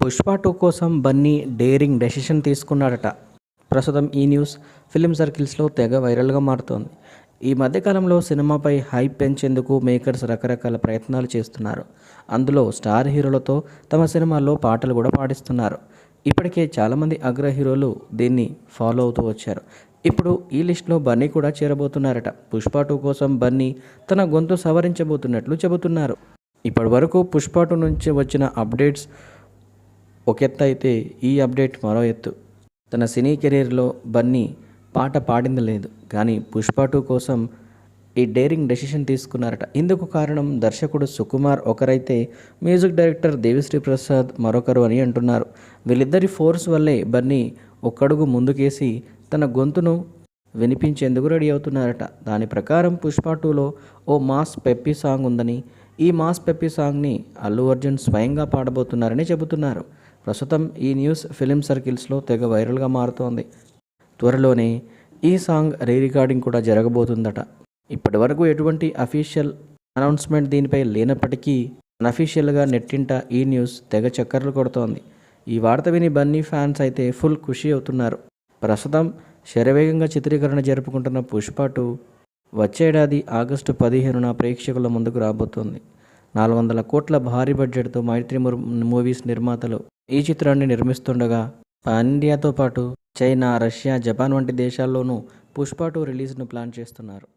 Pushpa two కోసం Bunny daring decision తీసుకున్నాడట. ప్రస్తుతం ఈ న్యూస్ ఫిలిం సర్కిల్స్లో తెగ వైరల్గా మారుతోంది. ఈ మధ్యకాలంలో సినిమాపై హైప్ పెంచేందుకు మేకర్స్ రకరకాల ప్రయత్నాలు చేస్తున్నారు. అందులో స్టార్ హీరోలతో తమ సినిమాల్లో పాటలు కూడా పాడిస్తున్నారు. ఇప్పటికే చాలామంది అగ్ర హీరోలు దీన్ని ఫాలో అవుతూ వచ్చారు. ఇప్పుడు ఈ లిస్ట్లో బన్నీ కూడా చేరబోతున్నారట. పుష్ప టూ కోసం బన్నీ తన గొంతు సవరించబోతున్నట్లు చెబుతున్నారు. ఇప్పటి వరకు పుష్ప టూ నుంచి వచ్చిన అప్డేట్స్ ఒక ఎత్తు అయితే ఈ అప్డేట్ మరో ఎత్తు. తన సినీ కెరీర్లో బన్నీ పాట పాడింది లేదు. కానీ పుష్ప టూ కోసం ఈ డేరింగ్ డెసిషన్ తీసుకున్నారట. ఇందుకు కారణం దర్శకుడు సుకుమార్ ఒకరైతే మ్యూజిక్ డైరెక్టర్ దేవిశ్రీ ప్రసాద్ మరొకరు అని అంటున్నారు. వీళ్ళిద్దరి ఫోర్స్ వల్లే బన్నీ ఒక్కడుగు ముందుకేసి తన గొంతును వినిపించేందుకు రెడీ అవుతున్నారట. దాని ప్రకారం పుష్ప టూలో ఓ మాస్ పెప్పి సాంగ్ ఉందని ఈ మాస్ పెప్పి సాంగ్ని అల్లు అర్జున్ స్వయంగా పాడబోతున్నారని చెబుతున్నారు. ప్రస్తుతం ఈ న్యూస్ ఫిలిం సర్కిల్స్లో తెగ వైరల్గా మారుతోంది. త్వరలోనే ఈ సాంగ్ రీ రికార్డింగ్ కూడా జరగబోతుందట. ఇప్పటి వరకు ఎటువంటి అఫీషియల్ అనౌన్స్మెంట్ దీనిపై లేనప్పటికీ అన్అఫీషియల్గా నెట్టింట ఈ న్యూస్ తెగ చక్కర్లు కొడుతోంది. ఈ వార్త విని బన్నీ ఫ్యాన్స్ అయితే ఫుల్ ఖుషి అవుతున్నారు. ప్రస్తుతం శరవేగంగా చిత్రీకరణ జరుపుకుంటున్న పుష్ప టూ వచ్చేడాది ఆగస్టు పదిహేనున ప్రేక్షకుల ముందుకు రాబోతోంది. నాలుగు వందల కోట్ల భారీ బడ్జెట్తో మైత్రి ముర్- మూవీస్ నిర్మాతలు ఈ చిత్రాన్ని నిర్మిస్తుండగా పాన్ ఇండియాతో పాటు చైనా రష్యా జపాన్ వంటి దేశాల్లోనూ పుష్ప టూ రిలీజ్ను ప్లాన్ చేస్తున్నారు.